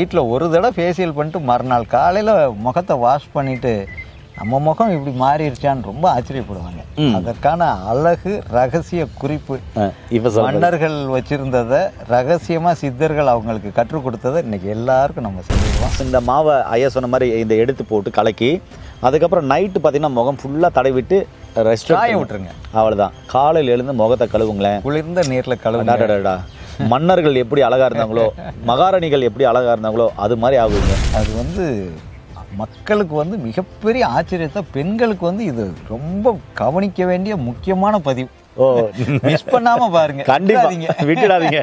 வீட்டில் ஒரு தடவை ஃபேஷியல் பண்ணிட்டு மறுநாள் காலையில் முகத்தை வாஷ் பண்ணிட்டு நம்ம முகம் இப்படி மாறிடுச்சான்னு ரொம்ப ஆச்சரியப்படுவாங்க. அதற்கான அழகு ரகசிய குறிப்பு. மன்னர்கள் வச்சிருந்ததை ரகசியமா சித்தர்கள் அவங்களுக்கு கற்றுக் கொடுத்ததை இன்னைக்கு எல்லாருக்கும் நம்ம சொல்லிடுவோம். இந்த மாவை ஐயா சொன்ன மாதிரி இந்த எடுத்து போட்டு கலக்கி அதுக்கப்புறம் நைட்டு பார்த்தீங்கன்னா முகம் ஃபுல்லாக தடவிட்டு ரெஸ்ட் விட்டுருங்க. அவ்வளோதான் காலையில் எழுந்து முகத்தை கழுவுங்களேன். குளிர்ந்த நீர்ல கழுவுங்க. மன்னர்கள் எப்படி அழகா இருந்தாங்களோ மகாராணிகள் எப்படி அழகா இருந்தாங்களோ அது மாதிரி ஆகுங்க. அது வந்து மக்களுக்கு வந்து மிகப்பெரிய ஆச்சரியத்தை பெண்களுக்கு வந்து இது ரொம்ப கவனிக்க வேண்டிய முக்கியமான பதிவு. ஓ. மிஸ் பண்ணாம பாருங்க கண்டிப்பா. விட்டுறாதீங்க. விட்டுடாதீங்க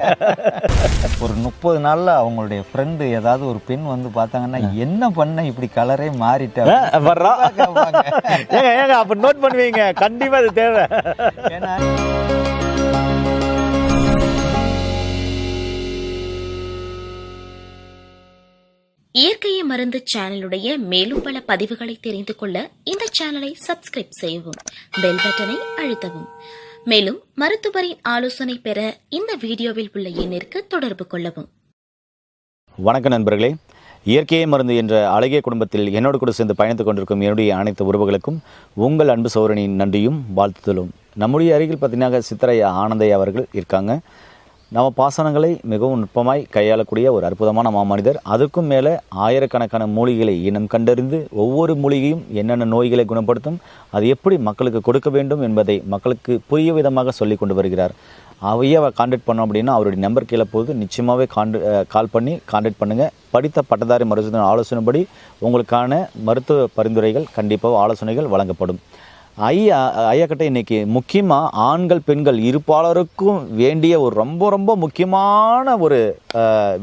ஒரு முப்பது நாள்ல அவங்களுடைய ஃப்ரெண்டு ஏதாவது ஒரு பெண் வந்து பார்த்தாங்கன்னா என்ன பண்ண? இப்படி கலரே மாறிட்ட. வர்றா. ஏங்க ஏங்க அப்ப நோட் பண்ணுவீங்க. கண்டிப்பா அது தேவை. ஏன்னா மருந்து சேனலுடைய மேலும் பல பதிவுகளை தெரிந்து கொள்ள இந்த சேனலை சப்ஸ்கிரைப் செய்யவும் பெல் பட்டனை அழுத்தவும். மேலும் மருத்துவரின் ஆலோசனை பெற இந்த வீடியோவில் உள்ள எண்ணிற்கு தொடர்பு கொள்ளவும். வணக்க நண்பர்களே. இயற்கையை மருந்து என்ற அழகிய குடும்பத்தில் என்னோடு கூட சேர்ந்து பயணித்துக் கொண்டிருக்கும் என்னுடைய அனைத்து உறவுகளுக்கும் உங்கள் அன்பு சௌரனின் நன்றியும் வாழ்த்துதலும். நம்முடைய அருகில் பார்த்தீங்கன்னா சித்தரையா ஆனந்தையா அவர்கள் இருக்காங்க. நம்ம பாசனங்களை மிகவும் நுட்பமாய் கையாளக்கூடிய ஒரு அற்புதமான மாமனிதர். அதுக்கும் மேலே ஆயிரக்கணக்கான மூலிகைகளை இனம் கண்டறிந்து ஒவ்வொரு மூலிகையும் என்னென்ன நோய்களை குணப்படுத்தும் அது எப்படி மக்களுக்கு கொடுக்க வேண்டும் என்பதை மக்களுக்கு புரிய விதமாக சொல்லி கொண்டு வருகிறார். அவையே காண்டாக்ட் பண்ணோம் அப்படின்னா அவருடைய நம்பர் கீழே போகுது. நிச்சயமாகவே காண்டு கால் பண்ணி காண்டாக்ட் பண்ணுங்கள் படித்த பட்டதாரி மருத்துவ ஆலோசனைப்படி உங்களுக்கான மருத்துவ பரிந்துரைகள் கண்டிப்பாக ஆலோசனைகள் வழங்கப்படும். ஐயா ஐயா இன்னைக்கு முக்கியமாக ஆண்கள் பெண்கள் இருப்பாளருக்கும் வேண்டிய ஒரு ரொம்ப ரொம்ப முக்கியமான ஒரு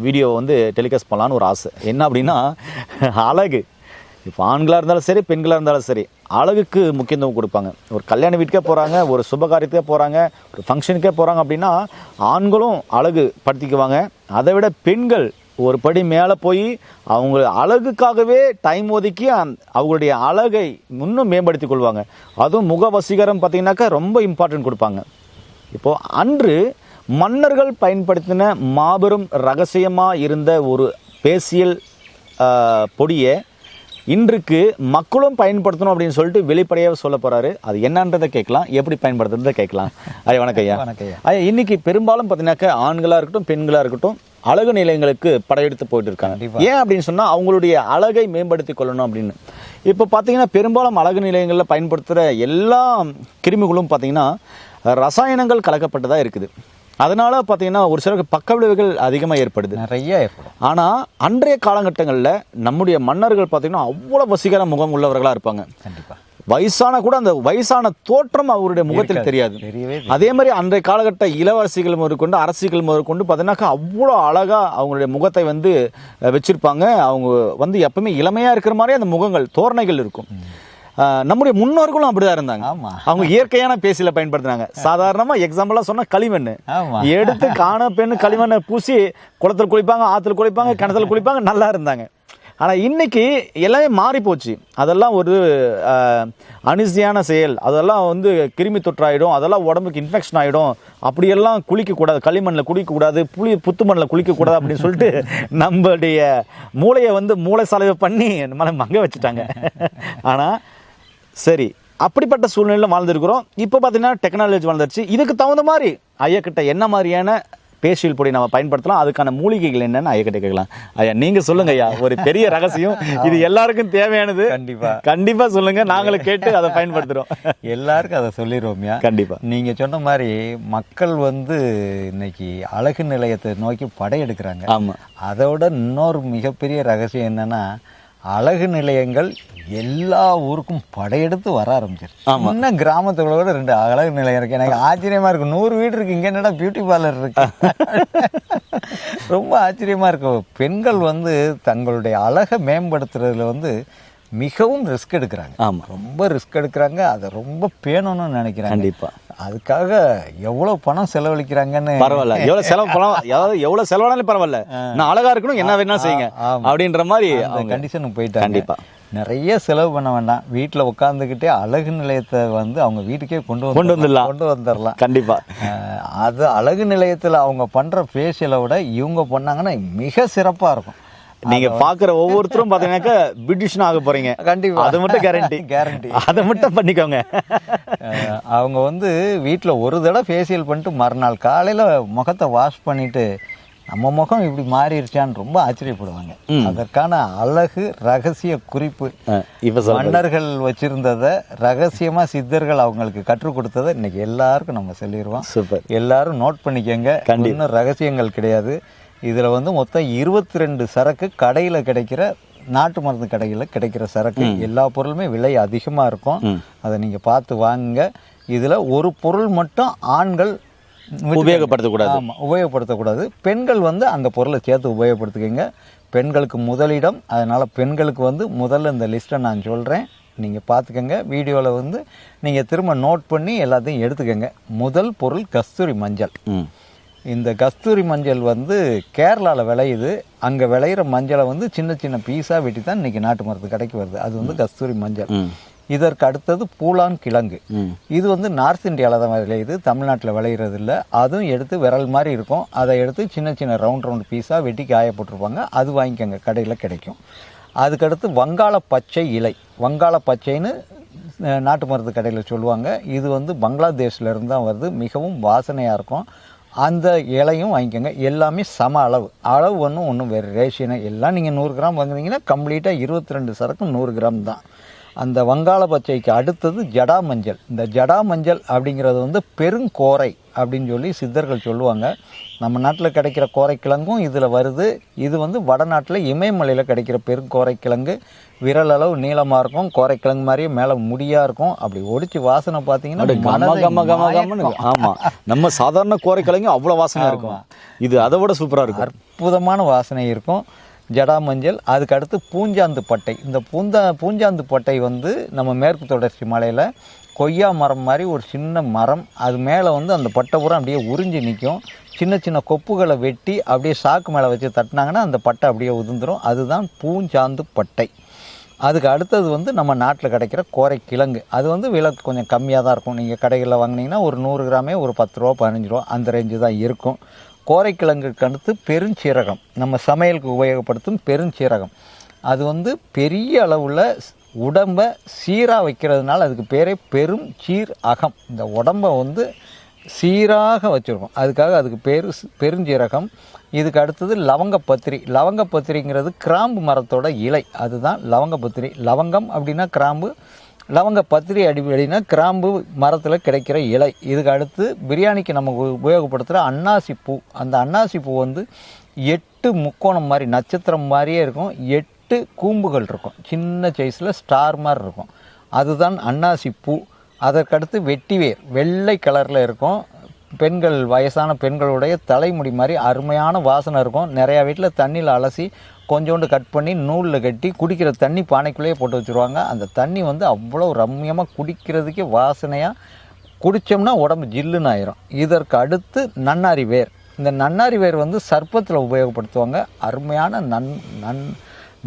வீடியோ வந்து டெலிகாஸ்ட் பண்ணலான்னு ஒரு ஆசை. என்ன அப்படின்னா அழகு. இப்போ ஆண்களாக இருந்தாலும் சரி பெண்களாக இருந்தாலும் சரி அழகுக்கு முக்கியத்துவம் கொடுப்பாங்க. ஒரு கல்யாண வீட்டுக்கே போகிறாங்க ஒரு சுபகாரியத்துக்கே போகிறாங்க ஒரு ஃபங்க்ஷனுக்கே போகிறாங்க அப்படின்னா ஆண்களும் அழகு படுத்திக்குவாங்க. அதை விட பெண்கள் ஒரு படி மேலே போய் அவங்க அழகுக்காகவே டைம் ஒதுக்கி அந் அவங்களுடைய அழகை இன்னும் மேம்படுத்தி கொள்வாங்க. அதுவும் முக வசீகரம் ரொம்ப இம்பார்ட்டன்ட் கொடுப்பாங்க. இப்போது அன்று மன்னர்கள் பயன்படுத்தின மாபெரும் ரகசியமாக இருந்த ஒரு பேசியல் பொடியை இன்றுக்கு மக்களும் பயன்படுத்தணும் அப்படின்னு சொல்லிட்டு வெளிப்படையாக சொல்ல போறாரு. அது என்னன்றதை கேட்கலாம். எப்படி பயன்படுத்துறதை கேட்கலாம். ஐயா. வணக்கம் ஐயா. ஐயா. இன்னைக்கு பெரும்பாலும் பார்த்தீங்கன்னாக்கா ஆண்களாக இருக்கட்டும் பெண்களாக இருக்கட்டும் அழகு நிலையங்களுக்கு படையெடுத்து போயிட்டு இருக்காங்க. ஏன் அப்படின்னு சொன்னா அவங்களுடைய அழகை மேம்படுத்தி கொள்ளணும் அப்படின்னு. இப்போ பார்த்தீங்கன்னா பெரும்பாலும் அழகு நிலையங்களில் பயன்படுத்துகிற எல்லா கிருமிகளும் பார்த்தீங்கன்னா ரசாயனங்கள் கலக்கப்பட்டதா இருக்குது. அதனால பார்த்தீங்கன்னா ஒரு சிலருக்கு பக்க விளைவுகள் அதிகமாக ஏற்படுது. நிறைய ஏற்படும். ஆனால் அன்றைய காலகட்டங்களில் நம்முடைய மன்னர்கள் பார்த்தீங்கன்னா அவ்வளோ வசீகர முகம் உள்ளவர்களாக இருப்பாங்க. கண்டிப்பா. வயசான கூட அந்த வயசான தோற்றம் அவருடைய முகத்தில். தெரியாது. அதே மாதிரி அன்றைய காலகட்ட இளவரசிகள் முதற்கொண்டு அரசிகள் முதற்கொண்டு பார்த்தீங்கன்னாக்கா அவ்வளோ அழகா அவங்களுடைய முகத்தை வந்து வச்சிருப்பாங்க. அவங்க வந்து எப்பவுமே இளமையா இருக்கிற மாதிரி அந்த முகங்கள் தோரணைகள் இருக்கும். நம்முடைய முன்னோர்களும் அப்படிதான் இருந்தாங்க. அவங்க இயற்கையான பேசில பயன்படுத்தினாங்க. சாதாரணமா எக்ஸாம்பிளா சொன்னா களிமண். எடுத்து காண பெண்ணு களிமண்ணை பூசி குளத்துல குளிப்பாங்க ஆத்துல குளிப்பாங்க கிணத்துல குளிப்பாங்க நல்லா இருந்தாங்க. ஆனா இன்னைக்கு எல்லாமே மாறி போச்சு. அதெல்லாம் ஒரு அனிசியான செயல். அதெல்லாம் வந்து கிருமி தொற்றாயிடும் அதெல்லாம் உடம்புக்கு இன்ஃபெக்ஷன் ஆயிடும். அப்படியெல்லாம் குளிக்கக்கூடாது களிமண்ணில் குளிக்கக்கூடாது புளி புத்து மண்ணில் குளிக்கக்கூடாது அப்படின்னு சொல்லிட்டு நம்மளுடைய மூளையை வந்து மூளை சலவை பண்ணி நம்மளை மங்க வச்சுட்டாங்க. ஆனால் சரி அப்படிப்பட்ட சூழ்நிலையில் வாழ்ந்துருக்கிறோம். இப்போ பார்த்தீங்கன்னா டெக்னாலஜி வளர்ந்துருச்சு. இதுக்கு தகுந்த மாதிரி ஐயா கிட்ட என்ன மாதிரியான பேசியல் பொடி நம்ம பயன்படுத்தலாம்? அதுக்கான மூலிகைகள் என்னன்னு ஐயா கிட்ட கேட்கலாம். ஐயா நீங்க சொல்லுங்க ஐயா. ஒரு பெரிய ரகசியம். இது எல்லாருக்கும் தேவையானது. கண்டிப்பா. கண்டிப்பா சொல்லுங்க. நாங்களும் கேட்டு அதை பயன்படுத்துறோம். எல்லாருக்கும் அதை சொல்லிடுவோம்யா கண்டிப்பா. நீங்க சொன்ன மாதிரி மக்கள் வந்து இன்னைக்கு அழகு நிலையத்தை நோக்கி படையெடுக்கிறாங்க. ஆமா. அதோட இன்னொரு மிகப்பெரிய ரகசியம் என்னன்னா அழகு நிலையங்கள் எல்லா ஊருக்கும் படையெடுத்து வர ஆரம்பிச்சிருச்சு. இன்னும் கிராமத்துல கூட ரெண்டு அழகு நிலையம் இருக்கு. எனக்கு ஆச்சரியமா இருக்கு. நூறு வீடு இருக்கு. இங்க என்னடா பியூட்டி பார்லர் இருக்கு? ரொம்ப ஆச்சரியமா இருக்கு. பெண்கள் வந்து தங்களுடைய அழகை மேம்படுத்துறதுல வந்து மிகவும் ரிஸ்க் எடுக்கிறாங்க. ஆமா. ரொம்ப ரிஸ்க் எடுக்கிறாங்க. அதை ரொம்ப பேணணும்னு நினைக்கிறாங்க. கண்டிப்பா. அதுக்காக எவ்வளவு பணம் செலவழிக்கிறாங்கன்னு. பரவாயில்ல. எவ்வளவு செலவு பணம் அதாவது எவ்வளவு செலவானாலும் பரவாயில்ல. நான் அழகா இருக்கணும் என்ன வேணாலும் செய்யுங்க. அப்படின்ற மாதிரி கண்டிஷனுக்கு போயிட்டாங்க. கண்டிப்பா. நிறைய செலவு பண்ண வேண்டாம். வீட்டில் உட்காந்துக்கிட்டே அழகு நிலையத்தை வந்து அவங்க வீட்டுக்கே கொண்டு வந்து கொண்டு வந்துடலாம். கொண்டு வந்துடலாம். கண்டிப்பா. அஹ் அது அழகு நிலையத்தில் அவங்க பண்ற ஃபேஷியலை விட இவங்க பண்ணாங்கன்னா மிக சிறப்பாக இருக்கும். நீங்க பாக்குற ஒவ்வொருத்தரும் பாத்தீங்கன்னாக்கா பியூட்டிஷியன் ஆக போறீங்க. கண்டிப்பா. அது மட்டும் கேரண்டி கேரண்டி அதை மட்டும் பண்ணிக்கோங்க. அவங்க வந்து வீட்டில் ஒரு தடவை ஃபேஷியல் பண்ணிட்டு மறுநாள் காலையில் முகத்தை வாஷ் பண்ணிட்டு நம்ம முகம் இப்படி மாறிடுச்சான்னு ரொம்ப ஆச்சரியப்படுவாங்க. அதற்கான அழகு ரகசிய குறிப்பு. மன்னர்கள் வச்சிருந்ததை ரகசியமா சித்தர்கள் அவங்களுக்கு கற்றுக் கொடுத்ததை இன்னைக்கு எல்லாருக்கும் நம்ம சொல்லிடுவோம் சூப்பர். எல்லாரும் நோட் பண்ணிக்கங்க. இன்னும் ரகசியங்கள் கிடையாது. இதுல வந்து மொத்தம் இருபத்தி ரெண்டு சரக்கு கடையில கிடைக்கிற நாட்டு மருந்து கடையில கிடைக்கிற சரக்கு. எல்லா பொருளுமே விலை அதிகமா இருக்கும். அதை நீங்க பார்த்து வாங்குங்க. இதுல ஒரு பொருள் மட்டும் ஆண்கள் உபயோகப்படுத்தக்கூடாது. ஆமா உபயோகப்படுத்தக்கூடாது. பெண்கள் வந்து அந்த பொருளை சேர்த்து உபயோகப்படுத்திக்கங்க. பெண்களுக்கு முதலிடம். அதனால பெண்களுக்கு வந்து முதல்ல இந்த லிஸ்ட்டை நான் சொல்றேன். நீங்க பார்த்துக்கங்க. வீடியோவில் வந்து நீங்க திரும்ப நோட் பண்ணி எல்லாத்தையும் எடுத்துக்கங்க. முதல் பொருள் கஸ்தூரி மஞ்சள். இந்த கஸ்தூரி மஞ்சள் வந்து கேரளாவில் விளையுது. அங்கே விளையிற மஞ்சளை வந்து சின்ன சின்ன பீஸாக வெட்டி தான் இன்னைக்கு நாட்டு மருந்து கடைக்கு வருது. அது வந்து கஸ்தூரி மஞ்சள். இதற்கு அடுத்தது பூலான் கிழங்கு. இது வந்து நார்த் இந்தியாவில் தான் விளையுது. தமிழ்நாட்டில் விளையிறது இல்லை. அதுவும் எடுத்து விரல் மாதிரி இருக்கும். அதை எடுத்து சின்ன சின்ன ரவுண்ட் ரவுண்ட் பீஸாக வெட்டி காய போட்டிருப்பாங்க. அது வாங்கிக்கோங்க. கடையில் கிடைக்கும். அதுக்கடுத்து வங்காள பச்சை இலை. வங்காள பச்சைன்னு நாட்டு மருந்து கடையில் சொல்லுவாங்க. இது வந்து பங்களாதேஷ்ல இருந்து தான் வருது. மிகவும் வாசனையாக இருக்கும். அந்த இலையும் வாங்கிக்கோங்க. எல்லாமே சம அளவு. அளவு ஒன்றும் ஒன்றும் வேறு ரேஷியனு எல்லாம் நீங்கள் நூறு கிராம் வாங்குனீங்கன்னா கம்ப்ளீட்டாக இருபத்தி ரெண்டு சரக்கும் நூறு கிராம் தான். அந்த வங்காள பச்சைக்கு அடுத்தது ஜடா மஞ்சள். இந்த ஜடா மஞ்சள் அப்படிங்கிறது வந்து பெருங்கோரை அப்படின்னு சொல்லி சித்தர்கள் சொல்லுவாங்க. நம்ம நாட்டில் கிடைக்கிற கோரைக்கிழங்கும் இதில் வருது. இது வந்து வடநாட்டில் இமயமலையில் கிடைக்கிற பெருங்கோரைக்கிழங்கு விரல் அளவு நீளமாக இருக்கும். கோரைக்கிழங்கு மாதிரியே மேலே முடியாக இருக்கும். அப்படி ஒடிச்சு வாசனை பார்த்தீங்கன்னா கம மனதை கம கம கமன்னு மயக்கும். ஆமா. நம்ம சாதாரண கோரைக்கிழங்கு அவ்வளவு வாசனை இருக்கும். இது அதை விட சூப்பரா இருக்கும். அற்புதமான வாசனை இருக்கும். ஜடா மஞ்சள் அதுக்கு அடுத்து பூஞ்சாந்து பட்டை. இந்த பூந்தா பூஞ்சாந்து பட்டை வந்து நம்ம மேற்கு தொடர்ச்சி மலையில் கொய்யா மரம் மாதிரி ஒரு சின்ன மரம். அது மேலே வந்து அந்த பட்டை பூரா அப்படியே உறிஞ்சி நிற்கும் சின்ன சின்ன கொப்புகளை வெட்டி அப்படியே சாக்கு மேலே வச்சு தட்டினாங்கன்னா அந்த பட்டை அப்படியே உதிர்ந்துரும். அதுதான் பூஞ்சாந்து பட்டை. அதுக்கு அடுத்தது வந்து நம்ம நாட்டில் கிடைக்கிற கோரை கிழங்கு. அது வந்து விலை கொஞ்சம் கம்மியாக தான் இருக்கும். நீங்கள் கடைகளில் வாங்கினீங்கன்னா ஒரு நூறு கிராமே ஒரு பத்து ரூபா பதினஞ்சு ரூபா அந்த ரேஞ்சு தான் இருக்கும். கோரைக்கிழங்குக்கு அடுத்து பெருஞ்சீரகம். நம்ம சமையலுக்கு உபயோகப்படுத்தும் பெருஞ்சீரகம். அது வந்து பெரிய அளவில் உடம்பை சீராக வைக்கிறதுனால அதுக்கு பேரே பெரும் சீர் அகம். இந்த உடம்பை வந்து சீராக வச்சுருக்கோம். அதுக்காக அதுக்கு பேர் பெருஞ்சீரகம். இதுக்கு அடுத்தது லவங்கப்பத்திரி. லவங்கப்பத்திரிங்கிறது கிராம்பு மரத்தோட இலை. அதுதான் லவங்கப்பத்திரி. லவங்கம் அப்படின்னா கிராம்பு லவங்க பத்திரி அடிப்படைனா கிராம்பு மரத்தில் கிடைக்கிற இலை. இதுக்கு அடுத்து பிரியாணிக்கு நம்ம உபயோகப்படுத்துகிற அன்னாசி பூ. அந்த அன்னாசி பூ வந்து எட்டு முக்கோணம் மாதிரி நட்சத்திரம் மாதிரியே இருக்கும். எட்டு கூம்புகள் இருக்கும். சின்ன சைஸில் ஸ்டார் மாதிரி இருக்கும். அதுதான் அன்னாசி பூ. அதற்கடுத்து வெட்டிவேர். வெள்ளை கலரில் இருக்கும். பெண்கள் வயசான பெண்களுடைய தலைமுடி மாதிரி அருமையான வாசனை இருக்கும். நிறையா வீட்டில் தண்ணியில் அலசி கொஞ்சோண்டு கட் பண்ணி நூலில் கட்டி குடிக்கிற தண்ணி பானைக்குள்ளேயே போட்டு வச்சுருவாங்க. அந்த தண்ணி வந்து அவ்வளோ ரம்மியமாக குடிக்கிறதுக்கே வாசனையாக குடித்தோம்னா உடம்பு ஜில்லுன்னு ஆயிரும். இதற்கு அடுத்து நன்னாரி வேர். இந்த நன்னாரி வேர் வந்து சர்ப்பத்தில் உபயோகப்படுத்துவாங்க. அருமையான நன் நன்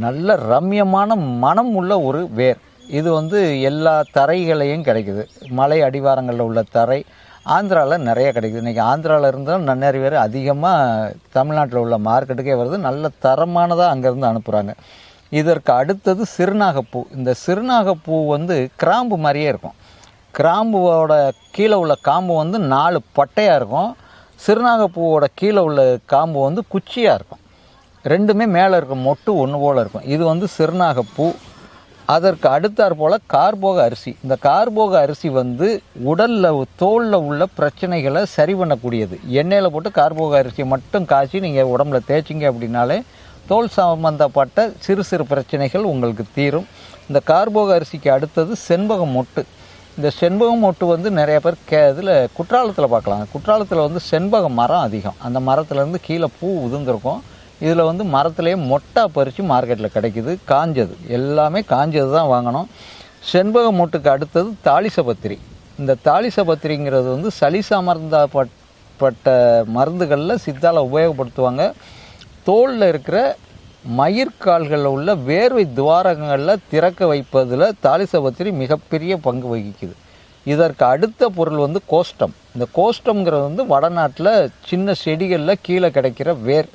நல்ல ரம்யமான மனம் உள்ள ஒரு வேர். இது வந்து எல்லா தரைகளையும் கிடைக்குது. மலை அடிவாரங்களில் உள்ள தரை ஆந்திராவில் நிறைய கிடைக்குது. இன்றைக்கி ஆந்திராவில் இருந்தாலும் நன்னறி வேறு அதிகமாக தமிழ்நாட்டில் உள்ள மார்க்கெட்டுக்கே வருது. நல்ல தரமானதாக அங்கேருந்து அனுப்புகிறாங்க இதற்கு அடுத்தது சிறுநாகப்பூ. இந்த சிறுநாகப்பூ வந்து கிராம்பு மாதிரியே இருக்கும். கிராம்புவோட கீழே உள்ள காம்பு வந்து நாலு பட்டையாக இருக்கும். சிறுநாகப்பூவோட கீழே உள்ள காம்பு வந்து குச்சியாக இருக்கும். ரெண்டுமே மேலே இருக்க மொட்டு ஒன்று போல் இருக்கும். இது வந்து சிறுநாகப்பூ. அதற்கு அடுத்தாற் போல் கார்போக அரிசி. இந்த கார்போக அரிசி வந்து உடலில் தோலில் உள்ள பிரச்சனைகளை சரி பண்ணக்கூடியது. எண்ணெயில் போட்டு கார்போக அரிசியை மட்டும் காய்ச்சி நீங்கள் உடம்புல தேய்ச்சிங்க அப்படின்னாலே தோல் சம்பந்தப்பட்ட சிறு சிறு பிரச்சனைகள் உங்களுக்கு தீரும். இந்த கார்போக அரிசிக்கு அடுத்தது செண்பகம் மொட்டு. இந்த செண்பகம் மொட்டு வந்து நிறைய பேர் கே இதில் குற்றாலத்தில் பார்க்கலாம். குற்றாலத்தில் வந்து செண்பக மரம் அதிகம். அந்த மரத்துலேருந்து கீழே பூ உதுந்திருக்கும் இதில் வந்து மரத்துலேயே மொட்டா பறித்து மார்க்கெட்டில் கிடைக்குது. காஞ்சது. எல்லாமே காஞ்சது தான் வாங்கணும். செண்பக மொட்டுக்கு அடுத்தது தாளிசபத்திரி. இந்த தாளிசபத்திரிங்கிறது வந்து சளி சம்பந்தப்பட்ட மருந்துகளில் சித்தால உபயோகப்படுத்துவாங்க. தோலில் இருக்கிற மயிர்கால்களில் உள்ள வேர்வை துவாரங்களில் திறக்க வைப்பதில் தாலிசபத்திரி மிகப்பெரிய பங்கு வகிக்குது. இதற்கு அடுத்த பொருள் வந்து கோஷ்டம். இந்த கோஷ்டம்ங்கிறது வந்து வடநாட்டில் சின்ன செடிகளில் கீழே கிடைக்கிற வேர்.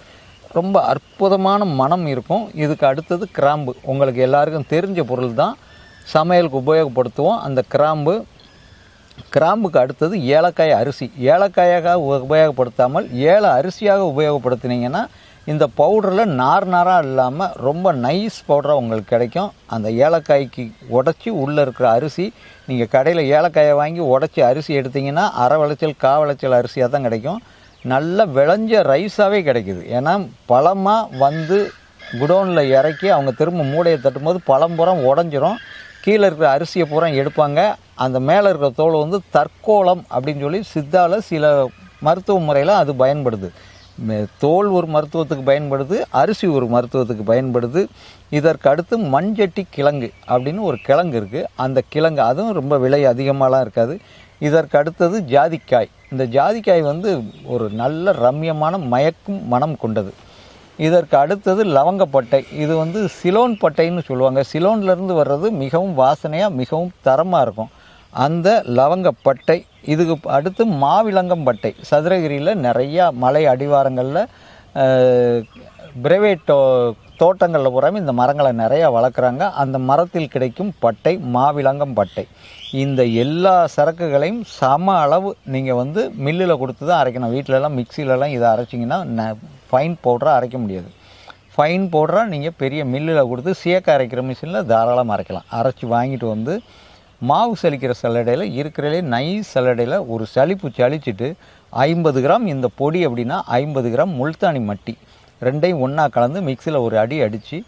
ரொம்ப அற்புதமான மனம் இருக்கும். இதுக்கு அடுத்தது கிராம்பு. உங்களுக்கு எல்லாருக்கும் தெரிஞ்ச பொருள் தான். சமையலுக்கு உபயோகப்படுத்துவோம். அந்த கிராம்பு. கிராம்புக்கு அடுத்தது ஏலக்காய் அரிசி. ஏலக்காயாக உபயோகப்படுத்தாமல் ஏல அரிசியாக உபயோகப்படுத்தினீங்கன்னா இந்த பவுடரில் நார் நாராக இல்லாமல் ரொம்ப நைஸ் பவுடராக உங்களுக்கு கிடைக்கும். அந்த ஏலக்காய்க்கு உடச்சி உள்ளே இருக்கிற அரிசி நீங்கள் கடையில் ஏலக்காயை வாங்கி உடச்சி அரிசி எடுத்தீங்கன்னா அரை விளைச்சல் கா விளைச்சல் அரிசியாக தான் கிடைக்கும். நல்ல விளைஞ்ச ரைஸாகவே கிடைக்குது. ஏன்னா பழமாக வந்து குடோனில் இறக்கி அவங்க திரும்ப மூடையை தட்டும்போது பழம் புறம் உடஞ்சிரும். கீழே இருக்கிற அரிசியை பூரா எடுப்பாங்க. அந்த மேலே இருக்கிற தோல் வந்து தற்கோளம் அப்படின்னு சொல்லி சித்தால சில மருத்துவ முறையில் அது பயன்படுது. தோல் ஒரு மருத்துவத்துக்கு பயன்படுது அரிசி ஒரு மருத்துவத்துக்கு பயன்படுது. இதற்கு அடுத்து மண்ஜட்டி கிழங்கு அப்படின்னு ஒரு கிழங்கு இருக்குது அந்த கிழங்கு அதுவும் ரொம்ப விலை அதிகமாகலாம் இருக்காது. இதற்கு அடுத்தது ஜாதிக்காய். இந்த ஜாதிக்காய் வந்து ஒரு நல்ல ரம்யமான மயக்கும் மனம் கொண்டது. இதற்கு அடுத்தது லவங்கப்பட்டை. இது வந்து சிலோன் பட்டைன்னு சொல்லுவாங்க. சிலோன்லேருந்து வர்றது மிகவும் வாசனையாக மிகவும் தரமாக இருக்கும். அந்த லவங்கப்பட்டை இதுக்கு அடுத்து மாவிலங்கம் பட்டை. சதுரகிரியில் நிறையா மலை அடிவாரங்களில் பிரைவேட்டோ தோட்டங்களில் பூராமே இந்த மரங்களை நிறையா வளர்க்குறாங்க. அந்த மரத்தில் கிடைக்கும் பட்டை மாவிலங்கம் பட்டை. இந்த எல்லா சரக்குகளையும் சம அளவு நீங்கள் வந்து மில்லில் கொடுத்து தான் அரைக்கணும். வீட்டிலலாம் மிக்சிலலாம் இதை அரைச்சிங்கன்னா ஃபைன் பவுடராக அரைக்க முடியாது. ஃபைன் பவுடராக நீங்கள் பெரிய மில்லில் கொடுத்து சேக்க அரைக்கிற மிஷினில் தாராளமாக அரைக்கலாம். அரைச்சி வாங்கிட்டு வந்து மாவு சலிக்கிற சல்லடையில் இருக்கிறதே நைஸ் சல்லடையில் ஒரு சலிப்பு சலிச்சிட்டு ஐம்பது கிராம் இந்த பொடி அப்படின்னா ஐம்பது கிராம் முல்தானி மட்டி. ரெண்டையும் ஒன்றா கலந்து மிக்சியில் ஒரு அடி அடித்து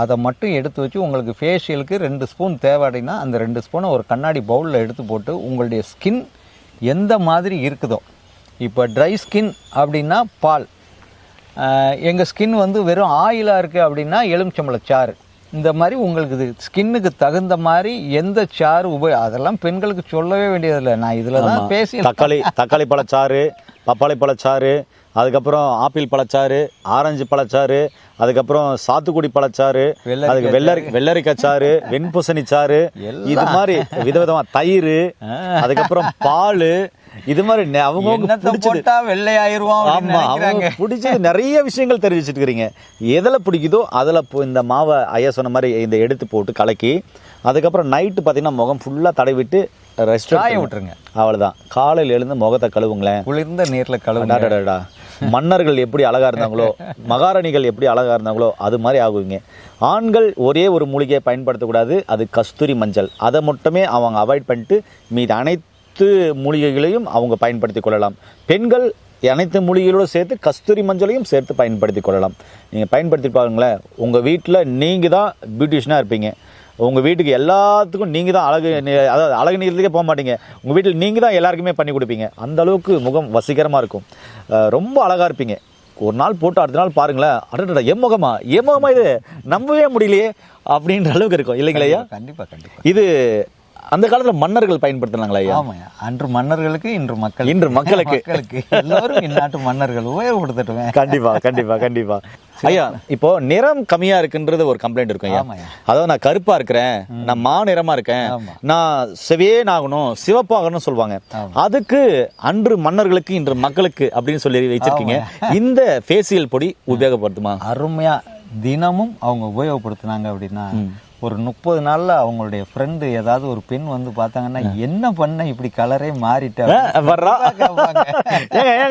அதை மட்டும் எடுத்து வச்சு உங்களுக்கு ஃபேஷியலுக்கு ரெண்டு ஸ்பூன் தேவை அப்படின்னா அந்த ரெண்டு ஸ்பூனை ஒரு கண்ணாடி பவுலில் எடுத்து போட்டு உங்களுடைய ஸ்கின் எந்த மாதிரி இருக்குதோ. இப்போ ட்ரை ஸ்கின் அப்படின்னா பால். எங்கள் ஸ்கின் வந்து வெறும் ஆயிலாக இருக்குது அப்படின்னா எலுமிச்சம்பழ சாறு. இந்த மாதிரி உங்களுக்கு இது ஸ்கின்னுக்கு தகுந்த மாதிரி எந்த சாறு உபயோக அதெல்லாம் பெண்களுக்கு சொல்லவே வேண்டியதில்லை. நான் இதில் தான் பேசி தக்காளி தக்காளி பழச்சாறு பப்பாளி பழச்சாறு அதுக்கப்புறம் ஆப்பிள் பழச்சாறு ஆரஞ்சு பழச்சாறு அதுக்கப்புறம் சாத்துக்குடி பழச்சாறு அதுக்கு வெள்ளரி வெள்ளரிக்காய் சாறு வெண்பூசணி சாறு இது மாதிரி விதவிதமா தயிர் அதுக்கப்புறம் பால் இது மாதிரி வெள்ளையாயிருவோம் அப்படின்னு ஆமா அவங்க. பிடிச்சது நிறைய விஷயங்கள் தெரிவிச்சிட்டு இருக்கிறீங்க எதில் பிடிக்குதோ அதில் இந்த மாவை ஐயா சொன்ன மாதிரி இந்த எடுத்து போட்டு கலக்கி அதுக்கப்புறம் நைட்டு பார்த்தீங்கன்னா முகம் ஃபுல்லாக தடவிட்டு ரெஸ்ட் விட்டுருங்க. அவ்வளோதான் காலையில் எழுந்து முகத்தை கழுவுங்களேன். குளிர்ந்த நீரில் கழுவுங்க. மன்னர்கள் எப்படி அழகாக இருந்தாங்களோ மகாராணிகள் எப்படி அழகாக இருந்தாங்களோ அது மாதிரி ஆகுவீங்க. ஆண்கள் ஒரே ஒரு மூலிகையை பயன்படுத்தக்கூடாது அது கஸ்தூரி மஞ்சள். அதை மட்டுமே அவங்க அவாய்ட் பண்ணிட்டு மீது அனைத்து மூலிகைகளையும் அவங்க பயன்படுத்தி கொள்ளலாம். பெண்கள் அனைத்து மூலிகைகளோடு சேர்த்து கஸ்தூரி மஞ்சளையும் சேர்த்து பயன்படுத்தி கொள்ளலாம். நீங்கள் பயன்படுத்தி பாருங்களேன் உங்கள் வீட்டில் நீங்கள் தான் பியூட்டிஷனாக இருப்பீங்க. உங்கள் வீட்டுக்கு எல்லாத்துக்கும் நீங்கள் தான் அழகு நி- அதாவது அழகு நீர்றதுக்கே போக மாட்டீங்க. உங்கள் வீட்டில் நீங்கள் தான் எல்லாருக்குமே பண்ணி கொடுப்பீங்க. அந்த அளவுக்கு முகம் வசீகரமாக இருக்கும். ரொம்ப அழகாக இருப்பீங்க. ஒரு நாள் போட்டு அடுத்த நாள் பாருங்களேன் அடடா என் முகமா என் முகமா இது? நம்பவே முடியலையே அப்படின்ற அளவுக்கு இருக்கும். இல்லைங்களா ஐயா? கண்டிப்பா கண்டிப்பா. இது அந்த காலத்தில் மன்னர்கள் பயன்படுத்தினாங்களா ஐயா? அன்று மன்னர்களுக்கு இன்று மக்கள் இன்று மக்களுக்கு. மக்களுக்கு. எல்லாரும் இந்நாட்டு மன்னர்கள். உபயோகப்படுத்தட்டுமே கண்டிப்பா கண்டிப்பா கண்டிப்பா. ஐயா இப்போ நிறம் கம்மியா இருக்குன்றது ஒரு கம்ப்ளைண்ட் இருக்கும் ஐயா. அதாவது நான் கருப்பா இருக்கிறேன் நான் மா நிறமா இருக்கேன். நான் செவேன் ஆகணும் சிவப்பாகணும் சொல்லுவாங்க. அதுக்கு அன்று மன்னர்களுக்கு இன்று மக்களுக்கு அப்படின்னு சொல்லி வச்சிருக்கீங்க. இந்த ஃபேசியல் பொடி உபயோகப்படுத்துமா? அருமையா தினமும் அவங்க உபயோகப்படுத்துனாங்க அப்படின்னா ஒரு முப்பது நாள்ல அவங்களுடைய ஃப்ரெண்டு ஏதாவது ஒரு பெண் வந்து பார்த்தாங்கன்னா என்ன பண்ண இப்படி கலரே மாறிட்ட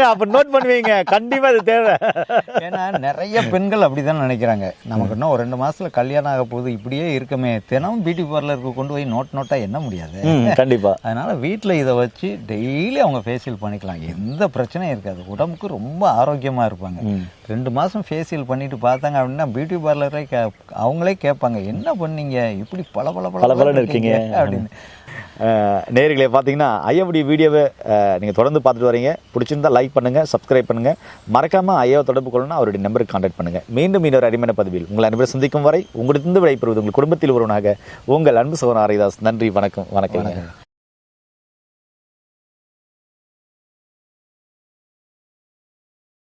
அப்ப நோட் பண்ணுவீங்க. கண்டிப்பா அது தேவை. ஏன்னா நிறைய பெண்கள் அப்படிதான் நினைக்கிறாங்க. நமக்கு இன்னும் ஒரு ரெண்டு மாசத்துல கல்யாணம் ஆக போகுது. இப்படியே இருக்கமே. தினமும் பியூட்டி பார்லருக்கு கொண்டு போய் நோட் நோட்டா என்ன முடியாது. கண்டிப்பா. அதனால வீட்டில் இதை வச்சு டெய்லி அவங்க ஃபேஷியல் பண்ணிக்கலாம். எந்த பிரச்சனையும் இருக்காது. உடம்புக்கு ரொம்ப ஆரோக்கியமா இருப்பாங்க. ரெண்டு மாசம் ஃபேஷியல் பண்ணிட்டு பார்த்தாங்க அப்படின்னா பியூட்டி பார்லரே கே அவங்களே கேட்பாங்க என்ன பண்ணீங்க? இப்படி பல பல பளபளன்னு இருக்கீங்க. அப்படின்னு. அஹ், நேயர்களே பார்த்தீங்கன்னா ஐயாவுடைய வீடியோவை அஹ், நீங்க தொடர்ந்து பார்த்துட்டு வரீங்க. பிடிச்சிருந்தா லைக் பண்ணுங்க சப்ஸ்கிரைப் பண்ணுங்க. மறக்காம ஐயாவை தொடர்பு கொள்ளணும் அவருடைய நம்பருக்கு கான்டாக்ட் பண்ணுங்க. மீண்டும் இன்னொரு அடிமையான பதிவில் உங்கள் அன்பரை சந்திக்கும் வரை உங்களிடத்திலிருந்து விடைபெறுவது உங்கள் குடும்பத்தில் ஒருவனாக உங்கள் அன்பு சோழன் ஹரிதாஸ். நன்றி வணக்கம் வணக்கம்.